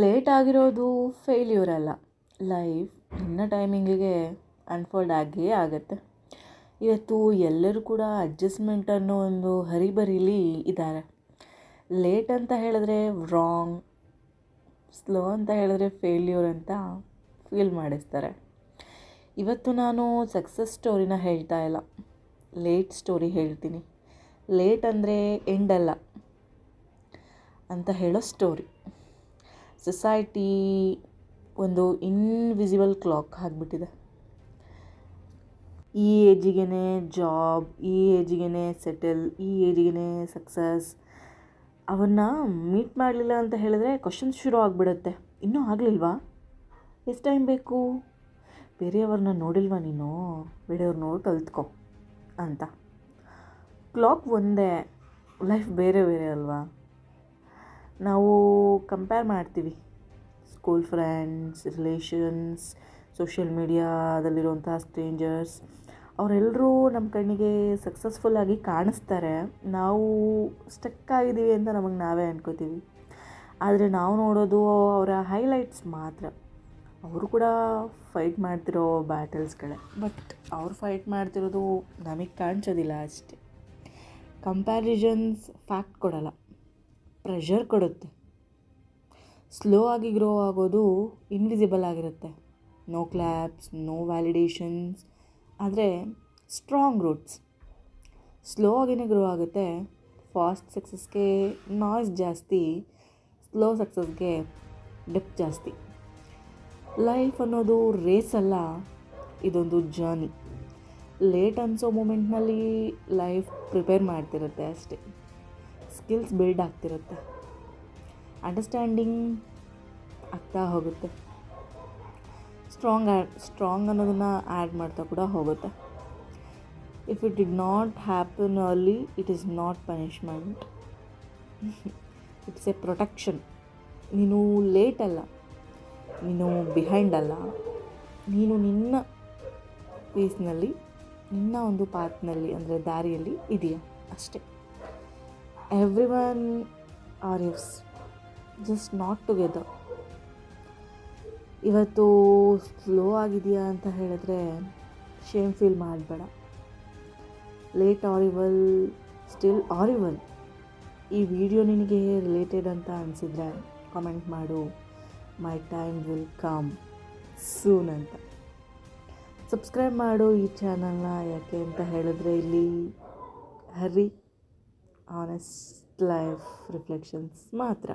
Late ಆಗಿರೋದು failure ಅಲ್ಲ. Life ನಿನ್ನ ಟೈಮಿಂಗಿಗೆ ಅನ್ಫೋಲ್ಡ್ ಆಗಿಯೇ ಆಗುತ್ತೆ. ಇವತ್ತು ಎಲ್ಲರೂ ಕೂಡ ಅಡ್ಜಸ್ಟ್ಮೆಂಟ್ ಅನ್ನೋ ಒಂದು ಹರಿಬರಿಲಿ ಇದ್ದಾರೆ ಲೇಟ್ ಅಂತ ಹೇಳಿದ್ರೆ ರಾಂಗ್ ಸ್ಲೋ ಅಂತ ಹೇಳಿದ್ರೆ ಫೇಲ್ಯೂರ್ ಅಂತ ಫೀಲ್ ಮಾಡಿಸ್ತಾರೆ. ಇವತ್ತು ನಾನು ಸಕ್ಸಸ್ ಸ್ಟೋರಿನ ಹೇಳ್ತಾ ಇಲ್ಲ. ಲೇಟ್ ಸ್ಟೋರಿ ಹೇಳ್ತೀನಿ. ಲೇಟ್ ಅಂದರೆ ಎಂಡ್ ಅಲ್ಲ ಅಂತ ಹೇಳೋ ಸ್ಟೋರಿ ಸೊಸೈಟಿ ಒಂದು ಇನ್ವಿಸಿಬಲ್ ಕ್ಲಾಕ್ ಆಗಿಬಿಟ್ಟಿದೆ. ಈ ಏಜಿಗೆ ಜಾಬ್ ಈ ಏಜಿಗೆ ಸೆಟಲ್ ಈ ಏಜಿಗೇ ಸಕ್ಸಸ್ ಅವನ್ನ ಮೀಟ್ ಮಾಡಲಿಲ್ಲ ಅಂತ ಹೇಳಿದ್ರೆ ಕ್ವಶನ್ಸ್ ಶುರು ಆಗಿಬಿಡುತ್ತೆ. ಇನ್ನೂ ಆಗಲಿಲ್ವಾ? ಎಷ್ಟು ಟೈಮ್ ಬೇಕು? ಬೇರೆಯವ್ರನ್ನ ನೋಡಿಲ್ವಾ ನೀನು? ಬೇರೆಯವ್ರು ನೋಡಿ ಕಲ್ತ್ಕೊ ಅಂತ. ಕ್ಲಾಕ್ ಒಂದೇ ಲೈಫ್ ಬೇರೆ ಬೇರೆ ಅಲ್ವಾ? ನಾವು ಕಂಪೇರ್ ಮಾಡ್ತೀವಿ. ಸ್ಕೂಲ್ ಫ್ರೆಂಡ್ಸ್ ರಿಲೇಷನ್ಸ್ ಸೋಷಿಯಲ್ ಮೀಡಿಯಾದಲ್ಲಿರುವಂಥ ಸ್ಟ್ರೇಂಜರ್ಸ್ ಅವರೆಲ್ಲರೂ ನಮ್ಮ ಕಣ್ಣಿಗೆ ಸಕ್ಸಸ್ಫುಲ್ಲಾಗಿ ಕಾಣಿಸ್ತಾರೆ. ನಾವು ಸ್ಟಕ್ ಆಗಿದ್ದೀವಿ ಅಂತ ನಮಗೆ ನಾವೇ ಅನ್ಕೋತೀವಿ. ಆದರೆ ನಾವು ನೋಡೋದು ಅವರ ಹೈಲೈಟ್ಸ್ ಮಾತ್ರ. ಅವರು ಕೂಡ ಫೈಟ್ ಮಾಡ್ತಿರೋ ಬ್ಯಾಟಲ್ಸ್ಗಳೇ ಬಟ್ ಅವ್ರು ಫೈಟ್ ಮಾಡ್ತಿರೋದು ನಮಗೆ ಕಾಣಿಸೋದಿಲ್ಲ ಅಷ್ಟೇ. ಕಂಪ್ಯಾರಿಸನ್ಸ್ ಫ್ಯಾಕ್ಟ್ ಕೊಡಲ್ಲ. ಪ್ರೆಷರ್ ಕೊಡುತ್ತೆ. ಸ್ಲೋ ಆಗಿ ಗ್ರೋ ಆಗೋದು ಇನ್ವಿಸಿಬಲ್ ಆಗಿರುತ್ತೆ. ನೋ ಕ್ಲ್ಯಾಪ್ಸ್ ನೋ ವ್ಯಾಲಿಡೇಷನ್ಸ್ ಆದರೆ ಸ್ಟ್ರಾಂಗ್ ರೂಟ್ಸ್ ಸ್ಲೋ ಆಗಿನೇ ಗ್ರೋ ಆಗುತ್ತೆ. ಫಾಸ್ಟ್ ಸಕ್ಸಸ್ಗೆ ನಾಯ್ಸ್ ಜಾಸ್ತಿ ಸ್ಲೋ ಸಕ್ಸಸ್ಗೆ ಡೆಪ್ ಜಾಸ್ತಿ. ಲೈಫ್ ಅನ್ನೋದು ರೇಸ್ ಅಲ್ಲ, ಇದೊಂದು ಜರ್ನಿ ಲೇಟ್ ಅನ್ಸೋ ಮೂಮೆಂಟ್ನಲ್ಲಿ ಲೈಫ್ ಪ್ರಿಪೇರ್ ಮಾಡ್ತಿರುತ್ತೆ ಅಷ್ಟೇ. ಸ್ಕಿಲ್ಸ್ ಬಿಲ್ಡ್ ಆಗ್ತಿರುತ್ತೆ. ಅಂಡರ್ಸ್ಟ್ಯಾಂಡಿಂಗ್ ಆಗ್ತಾ ಹೋಗುತ್ತೆ. ಸ್ಟ್ರಾಂಗ್ ಆ್ಯಡ್ ಸ್ಟ್ರಾಂಗ್ ಅನ್ನೋದನ್ನು ಆ್ಯಡ್ ಮಾಡ್ತಾ ಕೂಡ ಹೋಗುತ್ತೆ. If it did not happen early it is not punishment it's a protection ನೀನು ಲೇಟ್ ಅಲ್ಲ. ನೀನು ಬಿಹೈಂಡ್ ಅಲ್ಲ. ನೀನು ನಿನ್ನ ಪೀಸ್ನಲ್ಲಿ ನಿನ್ನ ಒಂದು ಪಾತ್ನಲ್ಲಿ ಅಂದರೆ ದಾರಿಯಲ್ಲಿ ಇದೆಯಾ ಅಷ್ಟೇ. One arrives just not together ಇವತ್ತು ಸ್ಲೋ ಆಗಿದೆಯಾ ಅಂತ ಹೇಳಿದ್ರೆ ಶೇಮ್ ಫೀಲ್ ಮಾಡಬೇಡ. ಲೇಟ್ ಆರಿವಲ್ ಸ್ಟಿಲ್ ಆರಿವಲ್ ಈ ವಿಡಿಯೋ ನಿನಗೆ ರಿಲೇಟೆಡ್ ಅಂತ ಅನಿಸಿದ್ರೆ ಕಾಮೆಂಟ್ ಮಾಡು. My time will come soon ಅಂತ. ಸಬ್ಸ್ಕ್ರೈಬ್ ಮಾಡು ಈ ಚಾನಲ್ನ ಯಾಕೆ ಅಂತ ಹೇಳಿದ್ರೆ ಇಲ್ಲಿ ಹರಿ ಆನೆಸ್ಟ್ ಲೈಫ್ ರಿಫ್ಲೆಕ್ಷನ್ಸ್ ಮಾತ್ರ